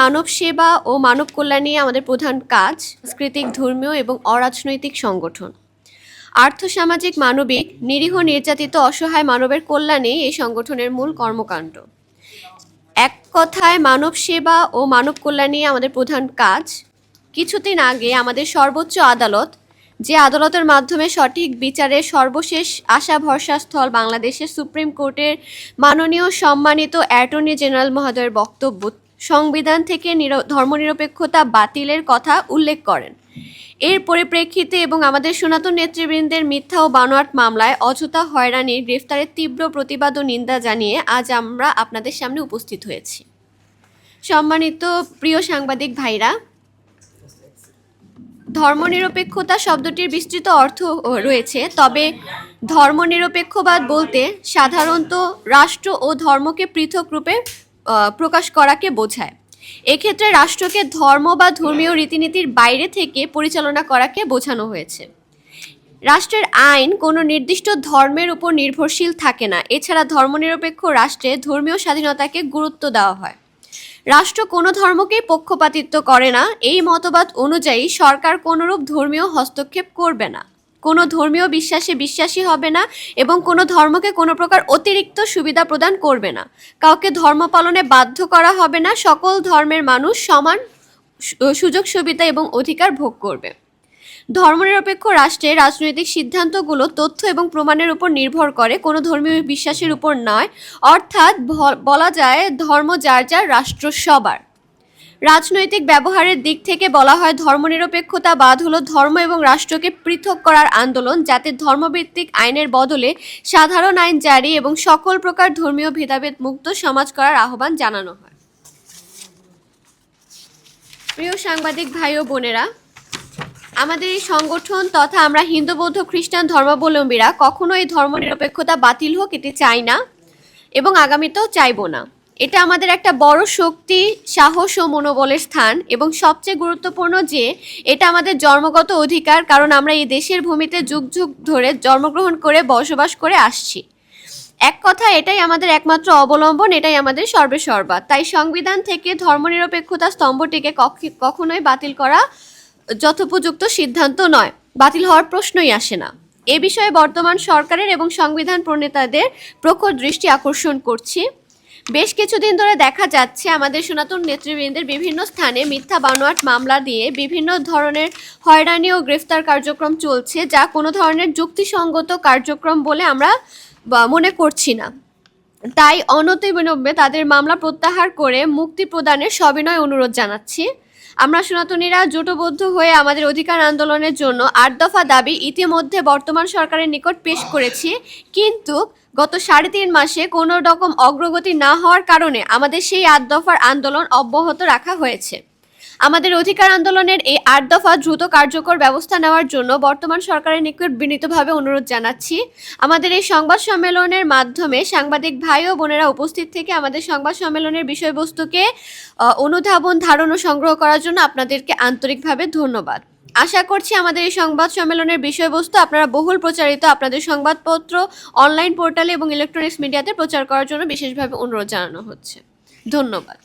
মানব সেবা ও মানব কল্যাণই আমাদের প্রধান কাজ সাংস্কৃতিক, ধর্মীয় এবং অরাজনৈতিক সংগঠন। আর্থসামাজিক, মানবিক, নিরীহ, নির্যাতিত, অসহায় মানবের কল্যাণে এই সংগঠনের মূল কর্মকাণ্ড। এক কথায়, মানব সেবা ও মানব কল্যাণই আমাদের প্রধান কাজ। কিছুদিন আগে আমাদের সর্বোচ্চ আদালত যে আদালতের মাধ্যমে সঠিক বিচারের সর্বশেষ আশা ভরসা স্থল বাংলাদেশের সুপ্রিম কোর্টের মাননীয় সম্মানিত অ্যাটর্নি জেনারেল মহোদয়ের বক্তব্য সংবিধান থেকে নির- ধর্মনিরপেক্ষতা বাতিলের কথা উল্লেখ করেন। এর পরিপ্রেক্ষিতে এবং আমাদের সনাতন নেতৃবৃন্দের মিথ্যা ও বানোয়াট মামলায় অযথা হয়রানির গ্রেফতারের তীব্র প্রতিবাদ ও নিন্দা জানিয়ে আজ আমরা আপনাদের সামনে উপস্থিত হয়েছি। সম্মানিত প্রিয় সাংবাদিক ভাইরা, ধর্মনিরপেক্ষতা শব্দটির বিস্তৃত অর্থ রয়েছে, তবে ধর্মনিরপেক্ষবাদ বলতে সাধারণত রাষ্ট্র ও ধর্মকে পৃথক রূপে প্রকাশ করাকে বোঝায়। এক্ষেত্রে রাষ্ট্রকে ধর্ম বা ধর্মীয় রীতিনীতির বাইরে থেকে পরিচালনা করাকে বোঝানো হয়েছে। রাষ্ট্রের আইন কোনো নির্দিষ্ট ধর্মের উপর নির্ভরশীল থাকে না। এছাড়া ধর্মনিরপেক্ষ রাষ্ট্রে ধর্মীয় স্বাধীনতাকে গুরুত্ব দেওয়া হয়। রাষ্ট্র কোনো ধর্মকেই পক্ষপাতিত্ব করে না। এই মতবাদ অনুযায়ী সরকার কোনোরূপ ধর্মীয় হস্তক্ষেপ করবে না। কোনো ধর্মীয় বিশ্বাসে বিশ্বাসী হবে না এবং কোনো ধর্মকে কোনো প্রকার অতিরিক্ত সুবিধা প্রদান করবে না। কাউকে ধর্ম পালনে বাধ্য করা হবে না, সকল ধর্মের মানুষ সমান সুযোগ, সুবিধা এবং অধিকার ভোগ করবে। ধর্মনিরপেক্ষ রাষ্ট্রে রাজনৈতিক সিদ্ধান্তগুলো তথ্য এবং প্রমাণের উপর নির্ভর করে, কোনো ধর্মীয় বিশ্বাসের উপর নয়। অর্থাৎ বলা যায় ধর্ম যার যার, রাষ্ট্র সবার। রাজনৈতিক ব্যবহারের দিক থেকে বলা হয় ধর্মনিরপেক্ষতা বাদ হলো ধর্ম এবং রাষ্ট্রকে পৃথক করার আন্দোলন যাতে ধর্মভিত্তিক আইনের বদলে সাধারণ আইন জারি এবং সকল প্রকার ধর্মীয় ভেদাভেদ মুক্ত সমাজ করার আহ্বান জানানো হয়। প্রিয় সাংবাদিক ভাই ও বোনেরা, আমাদের এই সংগঠন তথা আমরা হিন্দু, বৌদ্ধ, খ্রিস্টান ধর্মাবলম্বীরা কখনো এই ধর্মনিরপেক্ষতা বাতিল হোক এটি চাই না এবং আগামীতেও চাইব না। এটা আমাদের একটা বড় শক্তি, সাহস ও মনোবলের স্থান এবং সবচেয়ে গুরুত্বপূর্ণ যে এটা আমাদের জন্মগত অধিকার, কারণ আমরা এই দেশের ভূমিতে যুগ যুগ ধরে জন্মগ্রহণ করে, বসবাস করে আসছি। এক কথা, এটাই আমাদের একমাত্র অবলম্বন, এটাই আমাদের সর্বে সর্বা তাই সংবিধান থেকে ধর্মনিরপেক্ষতা স্তম্ভটিকে কখ- কখনোই বাতিল করা যথোপযুক্ত সিদ্ধান্ত নয়। বাতিল হওয়ার প্রশ্নই আসে না। এ বিষয়ে বর্তমান সরকারের এবং সংবিধান প্রণেতাদের প্রখর দৃষ্টি আকর্ষণ করছি। বেশ কিছুদিন ধরে দেখা যাচ্ছে আমাদের সনাতন নেতৃবৃন্দের বিভিন্ন স্থানে মিথ্যা বানোয়াট মামলা দিয়ে বিভিন্ন ধরনের হয়রানি ও গ্রেফতার কার্যক্রম চলছে, যা কোনো ধরনের যুক্তিসঙ্গত কার্যক্রম বলে আমরা মনে করছি না। তাই অনতিবিলম্বে তাদের মামলা প্রত্যাহার করে মুক্তি প্রদানের সবিনয় অনুরোধ জানাচ্ছি। আমরা সনাতনীরা জোটবদ্ধ হয়ে আমাদের অধিকার আন্দোলনের জন্য আট দফা দাবি ইতিমধ্যে বর্তমান সরকারের নিকট পেশ করেছি। কিন্তু গত সাড়ে তিন মাসে কোনো রকম অগ্রগতি না হওয়ার কারণে আমাদের সেই আট দফার আন্দোলন অব্যাহত রাখা হয়েছে। আমাদের অধিকার আন্দোলনের এই আট দফা দ্রুত কার্যকর ব্যবস্থা নেওয়ার জন্য বর্তমান সরকারের নিকট বিনীতভাবে অনুরোধ জানাচ্ছি। আমাদের এই সংবাদ সম্মেলনের মাধ্যমে সাংবাদিক ভাই ও বোনেরা উপস্থিত থেকে আমাদের সংবাদ সম্মেলনের বিষয়বস্তুকে অনুধাবন, ধারণ ও সংগ্রহ করার জন্য আপনাদেরকে আন্তরিকভাবে ধন্যবাদ। আশা করছি আমাদের এই সংবাদ সম্মেলনের বিষয়বস্তু আপনারা বহুল প্রচারিত আপনাদের সংবাদপত্র অনলাইন পোর্টালে এবং ইলেকট্রনিক্স মিডিয়াতে প্রচার করার জন্য বিশেষভাবে অনুরোধ জানানো হচ্ছে। ধন্যবাদ।